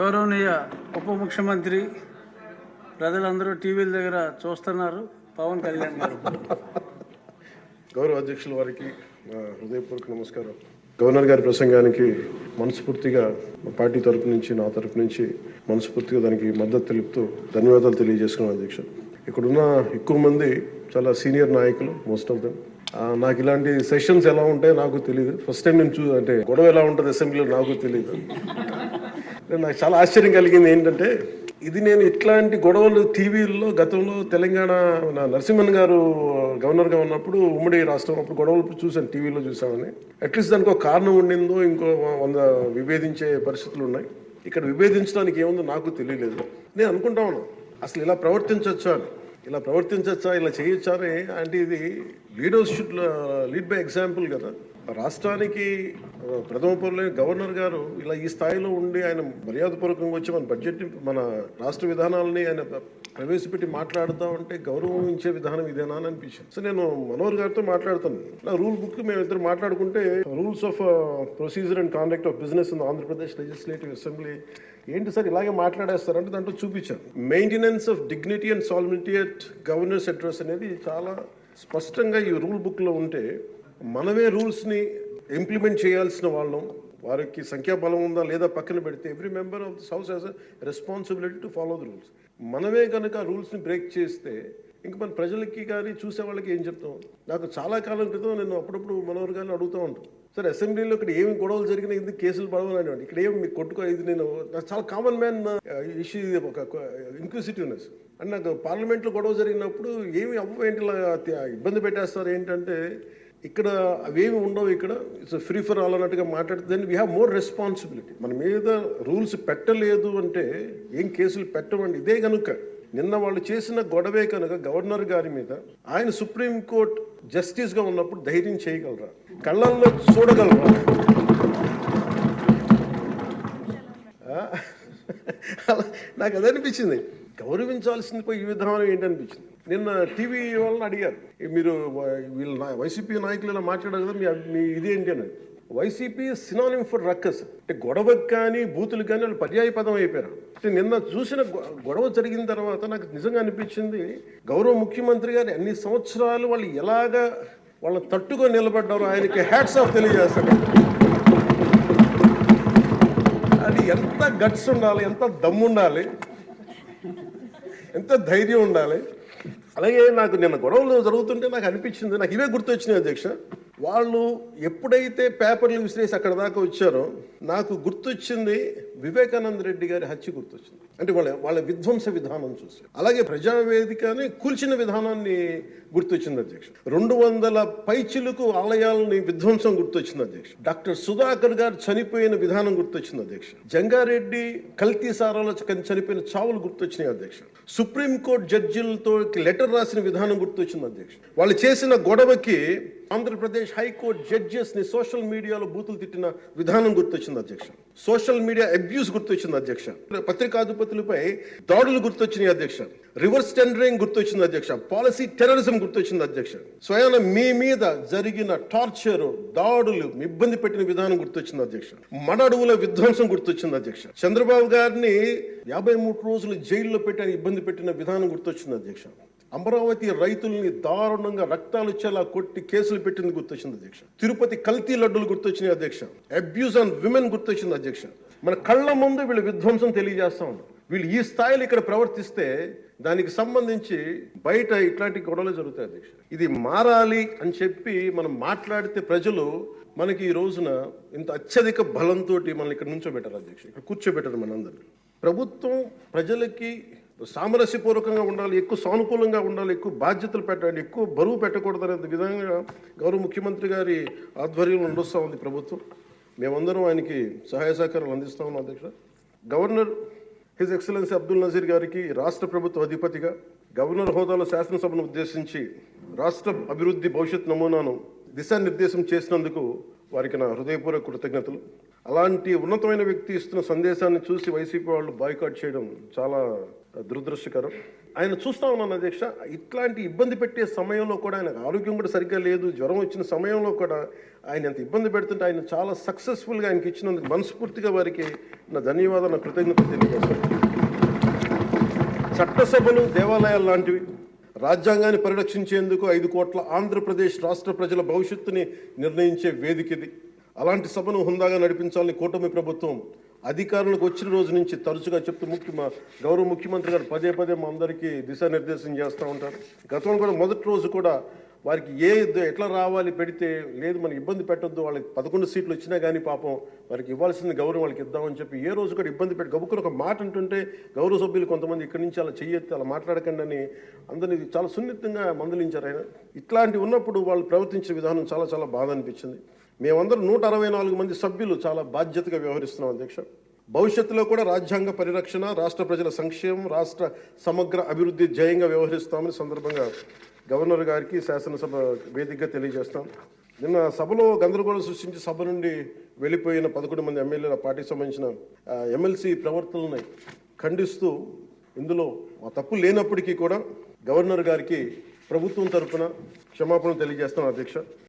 గౌరవనీయ ఉప ముఖ్యమంత్రి ప్రజలందరూ టీవీల దగ్గర చూస్తున్నారు. పవన్ కళ్యాణ్ గారు. గౌరవ అధ్యక్షుల వారికి హృదయపూర్వక నమస్కారం. గవర్నర్ గారి ప్రసంగానికి మనస్ఫూర్తిగా మా పార్టీ తరపు నుంచి నా తరపు నుంచి మనస్ఫూర్తిగా దానికి మద్దతు తెలుపుతూ ధన్యవాదాలు తెలియజేసుకున్నాను అధ్యక్ష ఇక్కడున్న ఎక్కువ మంది చాలా సీనియర్ నాయకులు మోస్ట్ ఆఫ్ దెమ్ నాకు ఇలాంటి సెషన్స్ ఎలా ఉంటాయో నాకు తెలియదు ఫస్ట్ టైం నేను చూ అంటే గొడవ ఎలా ఉంటుంది అసెంబ్లీలో నాకు తెలియదు నాకు చాలా ఆశ్చర్యం కలిగింది ఏంటంటే ఇది నేను ఇట్లాంటి గొడవలు టీవీల్లో గతంలో తెలంగాణ నా నరసింహన్ గారు గవర్నర్గా ఉన్నప్పుడు ఉమ్మడి రాష్ట్రం అప్పుడు గొడవలు చూశాను టీవీలో చూసామని అట్లీస్ట్ దానికి ఒక కారణం ఉండిందో ఇంకో వంద విభేదించే పరిస్థితులు ఉన్నాయి. ఇక్కడ విభేదించడానికి ఏముందో నాకు తెలియలేదు. నేను అనుకుంటా ఉన్నాను అసలు ఇలా ప్రవర్తించవచ్చా అని. ఇలా ప్రవర్తించవచ్చా ఇలా చేయొచ్చా అని అంటే ఇది leaders should lead by example కదా. రాష్ట్రానికి ప్రథమ పౌరులైన గవర్నర్ గారు ఇలా ఈ స్థాయిలో ఉండి ఆయన మర్యాదపూర్వకంగా వచ్చి మన బడ్జెట్ మన రాష్ట్ర విధానాలని ఆయన ప్రవేశపెట్టి మాట్లాడుతూ ఉంటే గౌరవించే విధానం ఇదేనా అని అనిపించింది. సో నేను మనోహర్ గారితో మాట్లాడుతాను. నా రూల్ బుక్ మేము ఇద్దరు మాట్లాడుకుంటే rules of procedure and conduct of business in Andhra Pradesh legislative assembly ఏంటి సార్ ఇలాగే మాట్లాడేస్తారంటే దాంట్లో చూపించాను maintenance of dignity and solemnity at governor's address అనేది చాలా స్పష్టంగా ఈ రూల్ బుక్లో ఉంటే మనమే రూల్స్ని ఇంప్లిమెంట్ చేయాల్సిన వాళ్ళం. వారికి సంఖ్యాబలం ఉందా లేదా పక్కన పెడితే every member of this house has responsibility to follow the rules. మనమే కనుక రూల్స్ని బ్రేక్ చేస్తే ఇంక మన ప్రజలకి కానీ చూసే వాళ్ళకి ఏం చెప్తాం? నాకు చాలా కాలం క్రితం నేను అప్పుడప్పుడు మనోహర్ గారిని అడుగుతూ ఉంటాను సరే అసెంబ్లీలో ఇక్కడ ఏమి గొడవలు జరిగినా ఎందుకు కేసులు పడవని ఇక్కడ ఏమి మీకు కొట్టుకో ఇది నేను నాకు చాలా కామన్ మ్యాన్ ఇష్యూ ఇది ఒక ఇంక్విసిటివ్నెస్ అండ్ నాకు పార్లమెంట్లో గొడవ జరిగినప్పుడు ఏమి అవ్వ ఏంటి ఇబ్బంది పెట్టేస్తారు ఏంటంటే ఇక్కడ అవేమి ఉండవు ఇక్కడ. ఇట్స్ ఫ్రీ ఫర్ ఆల్ అన్నట్టుగా మాట్లాడితే then we have more responsibility మన మీద రూల్స్ పెట్టలేదు అంటే ఏం కేసులు పెట్టమండి? ఇదే కనుక నిన్న వాళ్ళు చేసిన గొడవే కనుక గవర్నర్ గారి మీద ఆయన సుప్రీంకోర్టు జస్టిస్గా ఉన్నప్పుడు ధైర్యం చేయగలరా? కళ్ళల్లో చూడగలరా? అలా నాకు అదనిపించింది. అనిపించింది గౌరవించాల్సింది పోయి ఈ విధానం ఏంటనిపించింది? నిన్న టీవీ వాళ్ళని అడిగారు. మీరు వీళ్ళు వైసీపీ నాయకులు ఇలా మాట్లాడారు కదా మీ మీ ఇదేంటి అని వైసీపీ సినానిమ్ ఫర్ రక్కస్ అంటే గొడవకు కానీ బూతులు కానీ వాళ్ళు పర్యాయ పదం అయిపోయారు. అంటే నిన్న చూసిన గొడవ జరిగిన తర్వాత నాకు నిజంగా అనిపించింది గౌరవ ముఖ్యమంత్రి గారు అన్ని సంవత్సరాలు వాళ్ళు ఎలాగా వాళ్ళని తట్టుకొని నిలబడ్డారో ఆయనకి హ్యాట్స్ ఆఫ్ తెలియజేస్తారు అది ఎంత గట్స్ ఉండాలి ఎంత దమ్ముండాలి ఎంత ధైర్యం ఉండాలి? అలాగే నాకు నిన్న గొడవలు జరుగుతుంటే నాకు అనిపించింది నాకు ఇవే గుర్తొచ్చినాయి అధ్యక్ష. వాళ్ళు ఎప్పుడైతే పేపర్లు విసిరేసి అక్కడ దాకా వచ్చారో నాకు గుర్తొచ్చింది వివేకానంద రెడ్డి గారి హత్య గుర్తొచ్చింది. అంటే వాళ్ళ వాళ్ళ విధ్వంస విధానం చూసి అలాగే ప్రజావేదికని కూల్చిన విధానాన్ని గుర్తొచ్చింది అధ్యక్షుడు. రెండు వందల పైచిలకు ఆలయాలని విధ్వంసం గుర్తొచ్చింది అధ్యక్ష డాక్టర్ సుధాకర్ గారు చనిపోయిన విధానం గుర్తొచ్చింది అధ్యక్ష జంగారెడ్డి కల్తీ సారాలో చనిపోయిన చావులు గుర్తొచ్చినాయి అధ్యక్ష సుప్రీంకోర్టు జడ్జిలతో లెటర్ రాసిన విధానం గుర్తొచ్చింది అధ్యక్ష వాళ్ళు చేసిన గొడవకి ఆంధ్రప్రదేశ్ హైకోర్టు జడ్జెస్ని సోషల్ మీడియాలో బూతులు తిట్టిన విధానం గుర్తొచ్చింది అధ్యక్ష సోషల్ మీడియా అబ్యూస్ గుర్తొచ్చింది అధ్యక్ష. పత్రికాధిపతులపై దాడులు గుర్తొచ్చినాయి అధ్యక్ష. రివర్స్ టెండరింగ్ గుర్తొచ్చింది అధ్యక్ష. పాలసీ టెర్రరిజం గుర్తొచ్చింది అధ్యక్ష. స్వయాన మీ మీద జరిగిన టార్చర్ దాడులు ఇబ్బంది పెట్టిన విధానం గుర్తొచ్చింది అధ్యక్ష. మడ అడవుల విధ్వంసం గుర్తొచ్చింది అధ్యక్ష. చంద్రబాబు గారిని యాభై మూడు రోజులు జైల్లో పెట్టి ఇబ్బంది పెట్టిన విధానం గుర్తొచ్చింది అధ్యక్ష. అమరావతి రైతుల్ని దారుణంగా రక్తాలు వచ్చేలా కొట్టి కేసులు పెట్టింది గుర్తొచ్చింది అధ్యక్ష. తిరుపతి కల్తీ లడ్డులు గుర్తొచ్చినాయి అధ్యక్ష. అబ్యూస్ ఆన్ విమెన్ గుర్తొచ్చింది అధ్యక్ష. మన కళ్ళ ముందు వీళ్ళు విధ్వంసం తెలియజేస్తా ఉన్నారు. వీళ్ళు ఈ స్థాయిలో ఇక్కడ ప్రవర్తిస్తే దానికి సంబంధించి బయట ఇట్లాంటి గొడవలు జరుగుతాయి అధ్యక్ష. ఇది మారాలి అని చెప్పి మనం మాట్లాడితే ప్రజలు మనకి ఈ రోజున ఇంత అత్యధిక బలంతో మనల్ని ఇక్కడ నుంచోబెట్టారు అధ్యక్ష. ఇక్కడ కూర్చోబెట్టారు మనందరినీ. ప్రభుత్వం ప్రజలకి సామరస్యపూర్వకంగా ఉండాలి ఎక్కువ సానుకూలంగా ఉండాలి ఎక్కువ బాధ్యతలు పెట్టాలి ఎక్కువ బరువు పెట్టకూడదు అనే విధంగా గౌరవ ముఖ్యమంత్రి గారి ఆధ్వర్యంలో నడుస్తూ ఉంది ప్రభుత్వం. మేమందరం ఆయనకి సహాయ సహకారాలు అందిస్తా ఉన్నాం అధ్యక్ష. Governor his excellency Abdul Nazeer గారికి రాష్ట్ర ప్రభుత్వ అధిపతిగా గవర్నర్ హోదాలో శాసనసభను ఉద్దేశించి రాష్ట్ర అభివృద్ధి భవిష్యత్ నమూనాను దిశానిర్దేశం చేసినందుకు వారికి నా హృదయపూర్వక కృతజ్ఞతలు. అలాంటి ఉన్నతమైన వ్యక్తి ఇస్తున్న సందేశాన్ని చూసి వైసీపీ వాళ్ళు బాయ్కాట్ చేయడం చాలా దురదృష్టకరం. ఆయన చూస్తా ఉన్నాను అధ్యక్ష. ఇట్లాంటి ఇబ్బంది పెట్టే సమయంలో కూడా ఆయన ఆరోగ్యం కూడా సరిగ్గా లేదు. జ్వరం వచ్చిన సమయంలో కూడా ఆయన ఎంత ఇబ్బంది పెడుతుంటే ఆయన చాలా సక్సెస్ఫుల్గా ఆయనకి ఇచ్చినందుకు మనస్ఫూర్తిగా వారికి నా ధన్యవాదాలు నా కృతజ్ఞతలు తెలియజేస్తాను చట్టసభలు దేవాలయాలు లాంటివి రాజ్యాంగాన్ని పరిరక్షించేందుకు ఐదు కోట్ల ఆంధ్రప్రదేశ్ రాష్ట్ర ప్రజల భవిష్యత్తుని నిర్ణయించే వేదిక ఇది. అలాంటి సభను హుందాగా నడిపించాలని కూటమి ప్రభుత్వం అధికారులకు వచ్చిన రోజు నుంచి తరచుగా చెప్తూ ముఖ్య గౌరవ ముఖ్యమంత్రి గారు పదే పదే మా అందరికీ దిశానిర్దేశం చేస్తూ ఉంటారు. గతంలో కూడా మొదటి రోజు కూడా వారికి ఏ ఎట్లా రావాలి పెడితే లేదు మనకి ఇబ్బంది పెట్టొద్దు వాళ్ళకి పదకొండు సీట్లు వచ్చినా కానీ పాపం వారికి ఇవ్వాల్సిన గౌరవం వాళ్ళకి ఇద్దామని చెప్పి ఏ రోజు కూడా ఇబ్బంది పెట్టి గబుక్కుని ఒక మాట అంటుంటే గౌరవ సభ్యులు కొంతమంది ఇక్కడి నుంచి అలా చెయ్యొద్దు అలా మాట్లాడకండి అని అందరినీ చాలా సున్నితంగా మందలించారు ఆయన. ఇట్లాంటి ఉన్నప్పుడు వాళ్ళు ప్రవర్తించే విధానం చాలా చాలా బాధ అనిపించింది. మేమందరం నూట అరవై నాలుగు మంది సభ్యులు చాలా బాధ్యతగా వ్యవహరిస్తున్నాం అధ్యక్ష. భవిష్యత్తులో కూడా రాజ్యాంగ పరిరక్షణ రాష్ట్ర ప్రజల సంక్షేమం రాష్ట్ర సమగ్ర అభివృద్ధి జయంగా వ్యవహరిస్తామని సందర్భంగా గవర్నర్ గారికి శాసనసభ వేదికగా తెలియజేస్తాం. నిన్న సభలో గందరగోళం సృష్టించి సభ నుండి వెళ్ళిపోయిన పదకొండు మంది ఎమ్మెల్యేల పార్టీకి సంబంధించిన ఎమ్మెల్సీ ప్రవర్తనని ఖండిస్తూ ఇందులో తప్పు లేనప్పటికీ కూడా గవర్నర్ గారికి ప్రభుత్వం తరఫున క్షమాపణ తెలియజేస్తాం అధ్యక్ష.